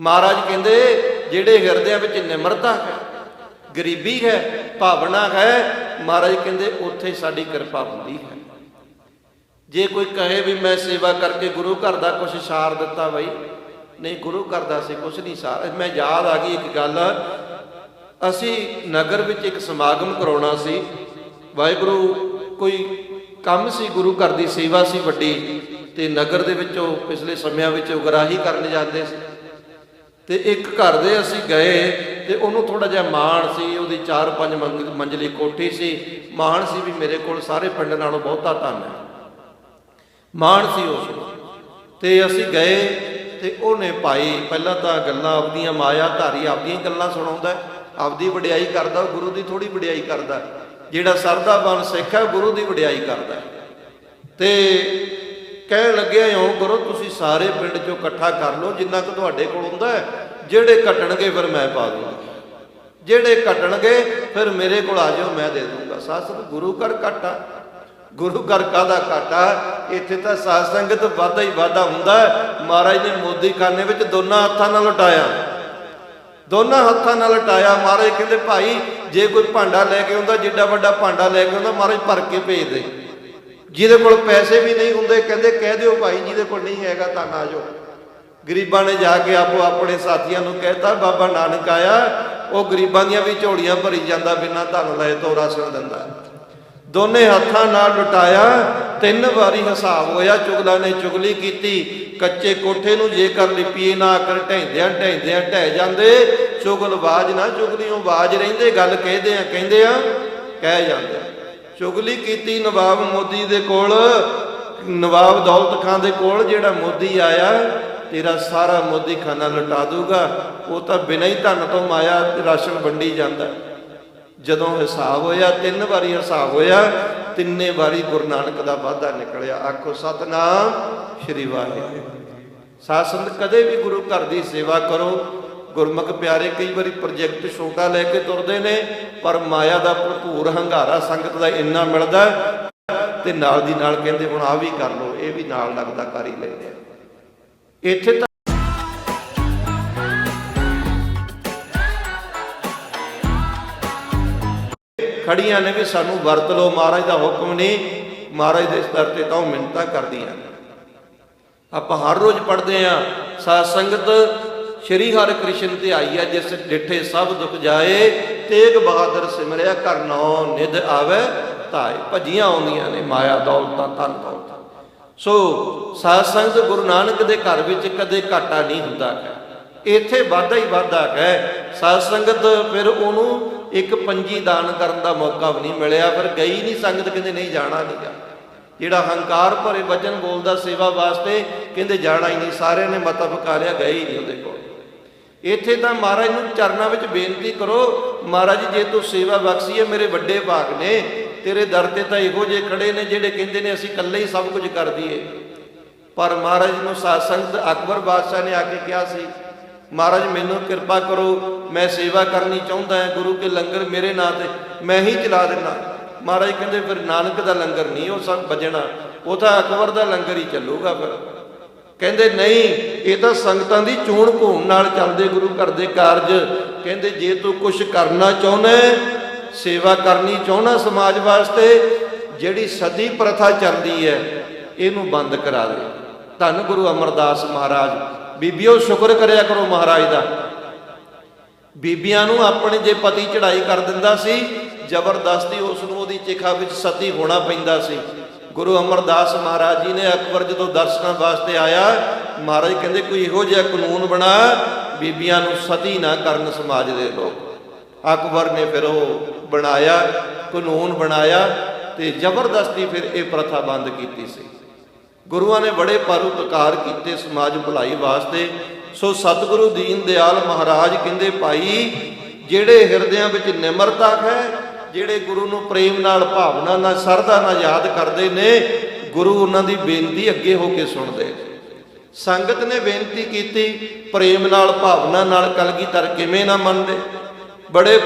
ਮਹਾਰਾਜ ਕਹਿੰਦੇ, ਜਿਹੜੇ ਹਿਰਦਿਆਂ ਵਿੱਚ ਨਿਮਰਤਾ ਹੈ, ਗਰੀਬੀ ਹੈ, ਭਾਵਨਾ ਹੈ, ਮਹਾਰਾਜ ਕਹਿੰਦੇ, ਉੱਥੇ ਸਾਡੀ ਕਿਰਪਾ ਹੁੰਦੀ ਹੈ। ਜੇ ਕੋਈ ਕਹੇ ਵੀ ਮੈਂ ਸੇਵਾ ਕਰਕੇ ਗੁਰੂ ਘਰ ਦਾ ਕੁਝ ਸਾਰ ਦਿੱਤਾ ਬਈ, ਨਹੀਂ, ਗੁਰੂ ਘਰ ਦਾ ਸੀ ਕੁਝ ਨਹੀਂ ਸਾਰ, ਮੈਂ ਯਾਦ ਆ ਗਈ ਇੱਕ ਗੱਲ। ਅਸੀਂ ਨਗਰ ਵਿੱਚ ਇੱਕ ਸਮਾਗਮ ਕਰਾਉਣਾ ਸੀ, ਵਾਹਿਗੁਰੂ, ਕੋਈ ਕੰਮ ਸੀ, ਗੁਰੂ ਘਰ ਦੀ ਸੇਵਾ ਸੀ ਵੱਡੀ, ਤੇ ਨਗਰ ਦੇ ਵਿੱਚੋਂ ਪਿਛਲੇ ਸਮਿਆਂ ਵਿੱਚ ਉਗਰਾਹੀ ਕਰਨ ਜਾਂਦੇ ਸੀ। ਤੇ ਇੱਕ ਘਰ ਦੇ ਅਸੀਂ ਗਏ ਤੇ ਉਹਨੂੰ ਥੋੜਾ ਜਿਹਾ ਮਾਣ ਸੀ, ਉਹਦੀ 4-5 ਮੰਜ਼ਲੀ ਕੋਠੀ ਸੀ। ਮਾਣ ਸੀ ਵੀ ਮੇਰੇ ਕੋਲ ਸਾਰੇ ਪਿੰਡ ਨਾਲੋਂ ਬਹੁਤਾ ਧਨ ਹੈ। ਮਾਣ ਸੀ ਉਸ ਨੂੰ। ਤੇ ਅਸੀਂ ਗਏ ਤੇ ਉਹਨੇ ਭਾਈ, ਪਹਿਲਾਂ ਤਾਂ ਗੱਲਾਂ ਆਪਦੀਆਂ ਮਾਇਆ ਧਾਰੀ ਆਪਦੀਆਂ ਗੱਲਾਂ ਸੁਣਾਉਂਦਾ ਆਪਦੀ ਵਡਿਆਈ ਕਰਦਾ ਉਹ ਗੁਰੂ ਦੀ ਥੋੜੀ ਵਡਿਆਈ ਕਰਦਾ ਜਿਹੜਾ ਸਰਦਾਬਨ ਸਿੱਖ ਹੈ ਉਹ ਗੁਰੂ ਦੀ ਵਡਿਆਈ ਕਰਦਾ ਹੈ। ਤੇ ਕਹਿਣ ਲੱਗਿਆ ਇਉਂ ਕਰੋ, ਤੁਸੀਂ ਸਾਰੇ ਪਿੰਡ ਚੋਂ ਇਕੱਠਾ ਕਰ ਲਓ, ਜਿੰਨਾ ਕੁ ਤੁਹਾਡੇ ਕੋਲ ਹੁੰਦਾ ਹੈ, ਜਿਹੜੇ ਘਟਣਗੇ ਫਿਰ ਮੈਂ ਪਾ ਦੂੰਗਾ। ਜਿਹੜੇ ਘਟਣਗੇ ਫਿਰ ਮੇਰੇ ਕੋਲ ਆ ਜਾਓ ਮੈਂ ਦੇ ਦੂੰਗਾ। ਸਾਸਤ ਗੁਰੂ ਘਰ ਘਾਟਾ ਗੁਰੂ ਘਰ ਕਾਦਾ ਘਾਟਾ ਇੱਥੇ ਤਾਂ ਸਾਧ ਸੰਗਤ ਵਾਧਾ ਹੀ ਵਾਧਾ ਹੁੰਦਾ ਮਹਾਰਾਜ ਨੇ ਮੋਦੀ ਖਾਨੇ ਵਿੱਚ ਦੋਨਾਂ ਹੱਥਾਂ ਨਾਲ ਲਟਾਇਆ। ਦੋਨਾਂ ਹੱਥਾਂ ਨਾਲ ਲਟਾਇਆ। ਮਹਾਰਾਜ ਕਹਿੰਦੇ, ਭਾਈ, ਜੇ ਕੋਈ ਭਾਂਡਾ ਲੈ ਕੇ ਆਉਂਦਾ, ਜਿੱਡਾ ਵੱਡਾ ਭਾਂਡਾ ਲੈ ਕੇ ਆਉਂਦਾ, ਮਹਾਰਾਜ ਭਰ ਕੇ ਭੇਜ ਦੇ। ਜਿਹਦੇ ਕੋਲ ਪੈਸੇ ਵੀ ਨਹੀਂ ਹੁੰਦੇ, ਕਹਿੰਦੇ ਕਹਿ ਦਿਓ ਭਾਈ, ਜਿਹਦੇ ਕੋਲ ਨਹੀਂ ਹੈਗਾ ਤਾਂ ਨਾ ਜਾਓ ਗਰੀਬਾਂ ਨੇ ਜਾ ਕੇ ਆਪੋ ਆਪਣੇ ਸਾਥੀਆਂ ਨੂੰ ਕਹਿਤਾ, ਬਾਬਾ ਨਾਨਕ ਆਇਆ, ਉਹ ਗਰੀਬਾਂ ਦੀਆਂ ਵੀ ਝੋਲੀਆਂ ਭਰੀ ਜਾਂਦਾ, ਬਿਨਾਂ ਧਨ ਲਏ ਤੋਂ ਰਸਣ ਦਿੰਦਾ। ਦੋਨੇ ਹੱਥਾਂ ਨਾਲ ਲੁਟਾਇਆ, ਤਿੰਨ ਵਾਰੀ ਹਿਸਾਬ ਹੋਇਆ, ਚੁਗਲਾ ਨੇ ਚੁਗਲੀ ਕੀਤੀ। ਕੱਚੇ ਕੋਠੇ ਨੂੰ ਜੇਕਰ ਲਿਪੀਏ ਨਾ ਕਰ ਢੈਂਦਿਆਂ ਢੈਂਦਿਆਂ ਢਹਿ ਜਾਂਦੇ। ਚੁਗਲ ਬਾਜ ਨਾ ਚੁਗਲੀਓਂ ਬਾਜ ਰਹਿੰਦੇ, ਗੱਲ ਕਹਿੰਦੇ ਆ ਕਹਿੰਦੇ ਆ, ਕਹਿ ਜਾਂਦੇ ਚੁਗਲੀ ਕੀਤੀ ਨਵਾਬ ਮੋਦੀ ਦੇ ਕੋਲ, ਨਵਾਬ ਦੌਲਤ ਖਾਨ ਦੇ ਕੋਲ, ਜਿਹੜਾ ਮੋਦੀ ਆਇਆ, ਤੇਰਾ ਸਾਰਾ ਮੋਦੀ ਖਾਨਾ ਲੁਟਾ ਦੂਗਾ। ਉਹ ਤਾਂ ਬਿਨਾਂ ਹੀ ਧਨ ਤੋਂ ਮਾਇਆ, ਰਾਸ਼ਨ ਵੰਡੀ ਜਾਂਦਾ। ਜਦੋਂ ਹਿਸਾਬ ਹੋਇਆ, ਤਿੰਨ ਵਾਰੀ ਹਿਸਾਬ ਹੋਇਆ, ਤਿੰਨੇ ਵਾਰੀ ਗੁਰੂ ਨਾਨਕ ਦਾ ਵਾਅਦਾ ਨਿਕਲਿਆ। ਆਖੋ, ਸਤਨਾਮ ਸ਼੍ਰੀ ਵਾਹਿਗੁਰੂ। ਸਾਧ ਸੰਗਤ, ਕਦੇ ਵੀ ਗੁਰੂ ਘਰ ਦੀ ਸੇਵਾ ਕਰੋ। ਗੁਰਮੁਖ ਪਿਆਰੇ ਕਈ ਵਾਰੀ ਪ੍ਰੋਜੈਕਟ ਛੋਟਾ ਲੈ ਕੇ ਤੁਰਦੇ ਨੇ, ਪਰ ਮਾਇਆ ਦਾ ਭਰਪੂਰ ਹੰਗਾਰਾ ਸੰਗਤ ਦਾ ਇੰਨਾ ਮਿਲਦਾ ਤੇ ਨਾਲ ਦੀ ਨਾਲ ਕਹਿੰਦੇ ਹੁਣ ਆ ਵੀ ਕਰ ਲਓ, ਇਹ ਵੀ ਨਾਲ ਲੱਗਦਾ ਕਰ ਹੀ ਲੈਂਦੇ ਇੱਥੇ ਤਾਂ ਖੜੀਆਂ ਨੇ ਵੀ ਸਾਨੂੰ ਵਰਤ ਲਓ, ਮਹਾਰਾਜ ਦਾ ਹੁਕਮ ਨਹੀਂ, ਮਹਾਰਾਜ ਦੇ ਸਤਰ ਤੇ ਤਾਂ ਉਹ ਮਿੰਨਤਾਂ ਕਰਦੀਆਂ ਆਪਾਂ ਹਰ ਰੋਜ਼ ਪੜ੍ਹਦੇ ਆ ਸਾਧ ਸੰਗਤ ਸ਼੍ਰੀ ਹਰਿ ਕ੍ਰਿਸ਼ਨ ਤੇ ਆਈ ਹੈ, ਜਿਸ ਡਿਠੇ ਸਭ ਦੁੱਖ ਜਾਏ, ਤੇਗ ਬਹਾਦਰ ਸਿਮਰਿਆ ਕਰ ਨੌ ਨਿਧ ਆਵੇ ਧਾਏ। ਭਜੀਆਂ ਆਉਂਦੀਆਂ ਨੇ ਮਾਇਆ ਦੌਲਤਾਂ, ਧਨ ਦੌਲਤਾਂ। ਸੋ ਸਾਧ ਸੰਗਤ ਗੁਰੂ ਨਾਨਕ ਦੇ ਘਰ ਵਿੱਚ ਕਦੇ ਘਾਟਾ ਨਹੀਂ ਹੁੰਦਾ ਹੈ। ਇੱਥੇ ਵਾਧਾ ਹੀ ਵਾਧਾ ਹੈ। ਸਾਧ ਸੰਗਤ ਫਿਰ ਉਹਨੂੰ ਇੱਕ ਪੰਜੀ ਦਾਨ ਕਰਨ ਦਾ ਮੌਕਾ ਵੀ ਨਹੀਂ ਮਿਲਿਆ। ਫਿਰ ਗਈ ਨਹੀਂ ਸੰਗਤ, ਕਹਿੰਦੇ ਨਹੀਂ ਜਾਣਾ ਨਹੀਂਗਾ ਜਿਹੜਾ ਹੰਕਾਰ ਭਰੇ ਵਚਨ ਬੋਲਦਾ ਸੇਵਾ ਵਾਸਤੇ, ਕਹਿੰਦੇ ਜਾਣਾ ਹੀ ਨਹੀਂ। ਸਾਰਿਆਂ ਨੇ ਮਤਾ ਪਕਾ ਲਿਆ, ਗਏ ਹੀ ਨਹੀਂ ਉਹਦੇ ਕੋਲ। ਇੱਥੇ ਤਾਂ ਮਹਾਰਾਜ ਨੂੰ ਚਰਨਾਂ ਵਿੱਚ ਬੇਨਤੀ ਕਰੋ, ਮਹਾਰਾਜ ਜੇ ਤੂੰ ਸੇਵਾ ਬਖਸ਼ੀਏ ਮੇਰੇ ਵੱਡੇ ਭਾਗ ਨੇ, ਤੇਰੇ ਦਰ ਤੇ ਤਾਂ ਇਹੋ ਜਿਹੇ ਖੜੇ ਨੇ ਜਿਹੜੇ ਕਹਿੰਦੇ ਨੇ ਅਸੀਂ ਇਕੱਲੇ ਹੀ ਸਭ ਕੁਝ ਕਰ ਦਈਏ। ਪਰ ਮਹਾਰਾਜ ਨੂੰ ਸਾਧ ਸੰਗਤ ਅਕਬਰ ਬਾਦਸ਼ਾਹ ਨੇ ਆ ਕੇ ਕਿਹਾ ਸੀ, ਮਹਾਰਾਜ ਮੈਨੂੰ ਕਿਰਪਾ ਕਰੋ, ਮੈਂ ਸੇਵਾ ਕਰਨੀ ਚਾਹੁੰਦਾ ਹਾਂ, ਗੁਰੂ ਕੇ ਲੰਗਰ ਮੇਰੇ ਨਾਂ ਤੇ ਮੈਂ ਹੀ ਚਲਾ ਦਿੰਦਾ। ਮਹਾਰਾਜ ਕਹਿੰਦੇ, ਫਿਰ ਨਾਨਕ ਦਾ ਲੰਗਰ ਨਹੀਂ, ਉਹ ਸਭ ਬਜਣਾ ਉਹ ਤਾਂ ਅਕਬਰ ਦਾ ਲੰਗਰ ਹੀ ਚੱਲੂਗਾ ਫਿਰ। ਕਹਿੰਦੇ ਨਹੀਂ, ਇਹ ਤਾਂ ਸੰਗਤਾਂ ਦੀ ਚੋਣ ਘੂਮ ਨਾਲ ਚੱਲਦੇ ਗੁਰੂ ਘਰ ਦੇ ਕਾਰਜ। ਕਹਿੰਦੇ ਜੇ ਤੂੰ ਕੁਝ ਕਰਨਾ ਚਾਹੁੰਦਾ ਸੇਵਾ ਕਰਨੀ ਚਾਹੁੰਦਾ ਸਮਾਜ ਵਾਸਤੇ, ਜਿਹੜੀ ਸਦੀ ਪ੍ਰਥਾ ਚੱਲਦੀ ਹੈ, ਇਹਨੂੰ ਬੰਦ ਕਰਾ ਦੇ। ਧੰਨ ਗੁਰੂ ਅਮਰਦਾਸ ਮਹਾਰਾਜ। ਬੀਬੀਓ, ਸ਼ੁਕਰ ਕਰਿਆ ਕਰੋ ਮਹਾਰਾਜ ਦਾ। ਬੀਬੀਆਂ ਨੂੰ ਆਪਣੇ ਜੇ ਪਤੀ ਚੜਾਈ ਕਰ ਦਿੰਦਾ ਸੀ, ਜ਼ਬਰਦਸਤੀ ਉਸ ਨੂੰ ਉਹਦੀ ਚਿਖਾ ਵਿੱਚ ਸਤੀ ਹੋਣਾ ਪੈਂਦਾ ਸੀ। ਗੁਰੂ ਅਮਰਦਾਸ ਮਹਾਰਾਜ ਜੀ ਨੇ ਅਕਬਰ ਜਦੋਂ ਦਰਸ਼ਨਾਂ ਵਾਸਤੇ ਆਇਆ, ਮਹਾਰਾਜ ਕਹਿੰਦੇ ਕੋਈ ਇਹੋ ਜਿਹਾ ਕਾਨੂੰਨ ਬਣਾ, ਬੀਬੀਆਂ ਨੂੰ ਸਤੀ ਨਾ ਕਰਨ ਸਮਾਜ ਦੇ ਲੋਕ। ਅਕਬਰ ਨੇ ਫਿਰ ਉਹ ਬਣਾਇਆ, ਕਾਨੂੰਨ ਬਣਾਇਆ ਤੇ ਜ਼ਬਰਦਸਤੀ ਫਿਰ ਇਹ ਪ੍ਰਥਾ ਬੰਦ ਕੀਤੀ ਸੀ। ਗੁਰੂਆਂ ਨੇ ਬੜੇ ਪਰਉਪਕਾਰ ਕੀਤੇ ਸਮਾਜ ਭਲਾਈ ਵਾਸਤੇ। ਸੋ ਸਤਿਗੁਰੂ ਦੀਨ ਦਿਆਲ ਮਹਾਰਾਜ ਕਹਿੰਦੇ, ਭਾਈ, ਜਿਹੜੇ ਹਿਰਦਿਆਂ ਵਿੱਚ ਨਿਮਰਤਾ ਹੈ ਜਿਹੜੇ ਗੁਰੂ ਨੂੰ ਪ੍ਰੇਮ ਨਾਲ, ਭਾਵਨਾ ਨਾਲ ਸਰਦਾ ਨਾਲ ਯਾਦ ਕਰਦੇ ਨੇ, ਗੁਰੂ ਉਹਨਾਂ ਦੀ ਬੇਨਤੀ ਅੱਗੇ ਹੋ ਕੇ ਸੁਣਦੇ ਨੇ। ਸੰਗਤ ਨੇ ਬੇਨਤੀ ਕੀਤੀ, ਪ੍ਰੇਮ ਨਾਲ, ਭਾਵਨਾ ਨਾਲ ਕਲਗੀਧਰ ਕਿਵੇਂ ਨਾ ਮੰਨਦੇ ਬੜੇ